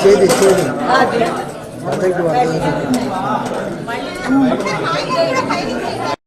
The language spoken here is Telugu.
Chedi Chedi thank you 嗯。